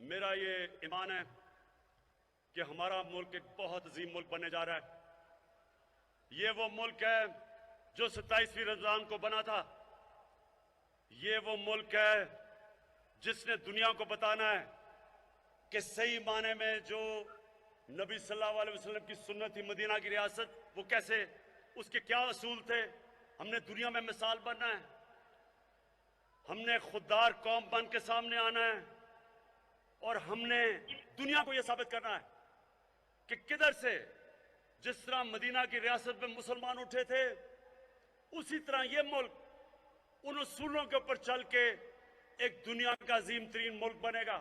میرا یہ ایمان ہے کہ ہمارا ملک ایک بہت عظیم ملک بننے جا رہا ہے۔ یہ وہ ملک ہے جو ستائیسویں رمضان کو بنا تھا۔ یہ وہ ملک ہے جس نے دنیا کو بتانا ہے کہ صحیح معنی میں جو نبی صلی اللہ علیہ وسلم کی سنت تھی مدینہ کی ریاست، وہ کیسے؟ اس کے کیا اصول تھے؟ ہم نے دنیا میں مثال بننا ہے۔ ہم نے خوددار قوم بن کے سامنے آنا ہے۔ और हमने दुनिया को यह साबित करना है कि किधर से जिस तरह मदीना की रियासत में मुसलमान उठे थे उसी तरह यह मुल्क उन उसूलों के ऊपर चल के एक दुनिया का अजीम तरीन मुल्क बनेगा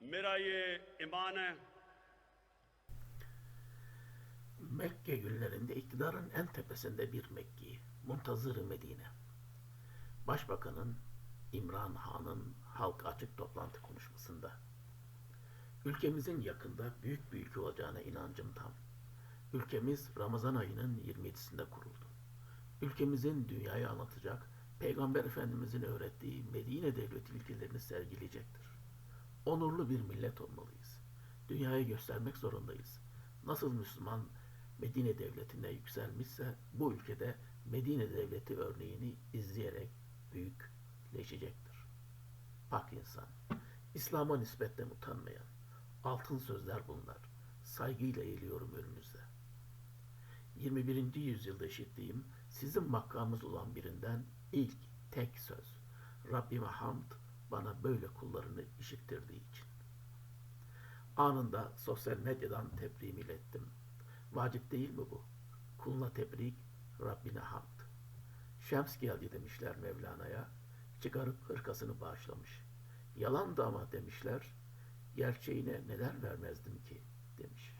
मेरा ये ईमान है Mekke günlerinde iktidarın en tepesinde bir Mekki, Muntazır-ı Medine. Başbakanın İmran Han'ın halka açık toplantı konuşmasında. Ülkemizin yakında büyük bir ülke olacağına inancım tam. Ülkemiz Ramazan ayının 27'sinde kuruldu. Ülkemizin dünyaya anlatacak, Peygamber Efendimizin öğrettiği Medine devleti ilkelerini sergileyecektir. Onurlu bir millet olmalıyız. Dünyaya göstermek zorundayız. Nasıl Müslüman Medine devletine yükselmişse bu ülkede Medine devleti örneğini izleyerek büyükleşecektir. Pak insan, İslam'a nispetten utanmayan, altın sözler bunlar. Saygıyla eğiliyorum önünüzde. 21. yüzyılda işittiğim sizin makamınız olan birinden ilk tek söz. Rabbime hamd bana böyle kullarını işittirdiği için. Anında sosyal medyadan tebriğimi ilettim. Vacip değil mi bu? Kuluna tebrik, Rabbine hamd. Şems geldi demişler Mevlana'ya. Çıkarıp hırkasını bağışlamış. Yalan da ama demişler. Gerçeğine neler vermezdim ki demiş.